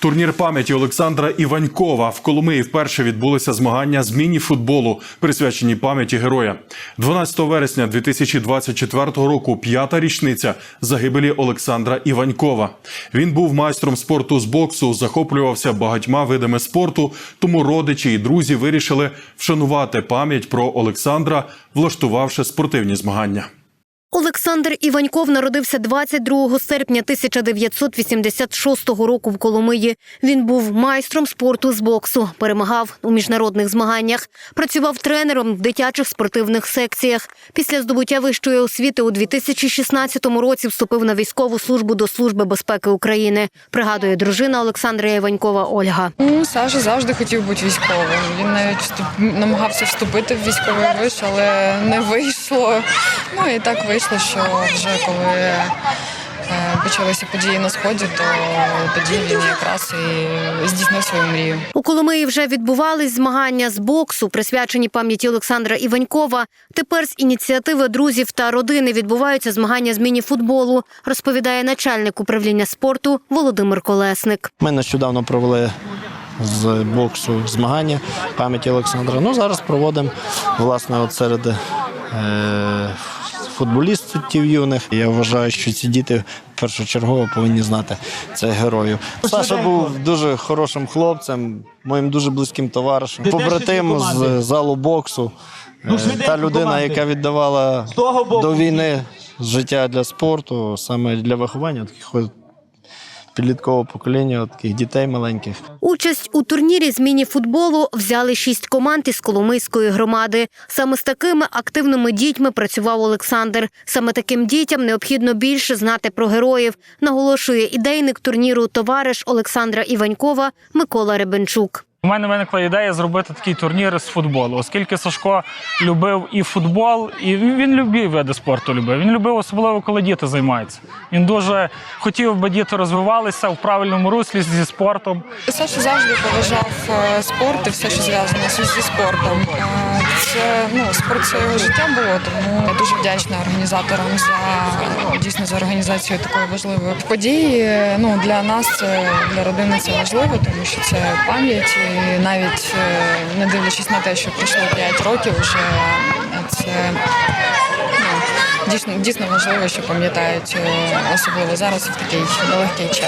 Турнір пам'яті Олександра Іванькова в Коломиї вперше відбулися змагання з міні-футболу, присвячені пам'яті героя. 12 вересня 2024 року п'ята річниця загибелі Олександра Іванькова. Він був майстром спорту з боксу, захоплювався багатьма видами спорту. Тому родичі і друзі вирішили вшанувати пам'ять про Олександра, влаштувавши спортивні змагання. Олександр Іваньков народився 22 серпня 1986 року в Коломиї. Він був майстром спорту з боксу, перемагав у міжнародних змаганнях, працював тренером в дитячих спортивних секціях. Після здобуття вищої освіти у 2016 році вступив на військову службу до Служби безпеки України. Пригадує дружина Олександра Іванькова Ольга. Ну, Саша завжди хотів бути військовим. Він навіть вступ... намагався вступити в військовий виш, але не вийшло. Ну і так вийшло, що вже коли е, почалися події на сході, то тоді він якраз і здійснив свою мрію. У Коломиї вже відбувались змагання з боксу, присвячені пам'яті Олександра Іванькова. Тепер з ініціативи друзів та родини відбуваються змагання з міні-футболу, розповідає начальник управління спорту Володимир Колесник. Ми нещодавно провели з боксу змагання пам'яті Олександра. Ну зараз проводимо власне от серед е, футболістів юних. Я вважаю, що ці діти першочергово повинні знати цих героїв. Саша був дуже хорошим хлопцем, моїм дуже близьким товаришем, побратим з залу боксу. Е, Та людина, яка віддавала до війни життя для спорту, саме для виховання таких підліткового покоління, таких дітей маленьких. Участь у турнірі з міні-футболу взяли шість команд із Коломийської громади. Саме з такими активними дітьми працював Олександр. Саме таким дітям необхідно більше знати про героїв, наголошує ідейник турніру товариш Олександра Іванькова Микола Ребенчук. У мене виникла ідея зробити такий турнір з футболу, оскільки Сашко любив і футбол, і він любив види спорту. Любив. Він любив особливо, коли діти займаються. Він дуже хотів, би діти розвивалися в правильному руслі зі спортом. Саша завжди поважав е, спорт і все, що зв'язано зі зі спортом. Е, Це ну спорт це життя було, тому я дуже вдячна організаторам за дійсно за організацію такої важливої події. Ну для нас для родини це важливо, тому що це пам'ять. І навіть е, не дивлячись на те, що пройшло 5 років, вже це ну, дійсно дійсно важливо, що пам'ятають е, особливо зараз в такий нелегкий час.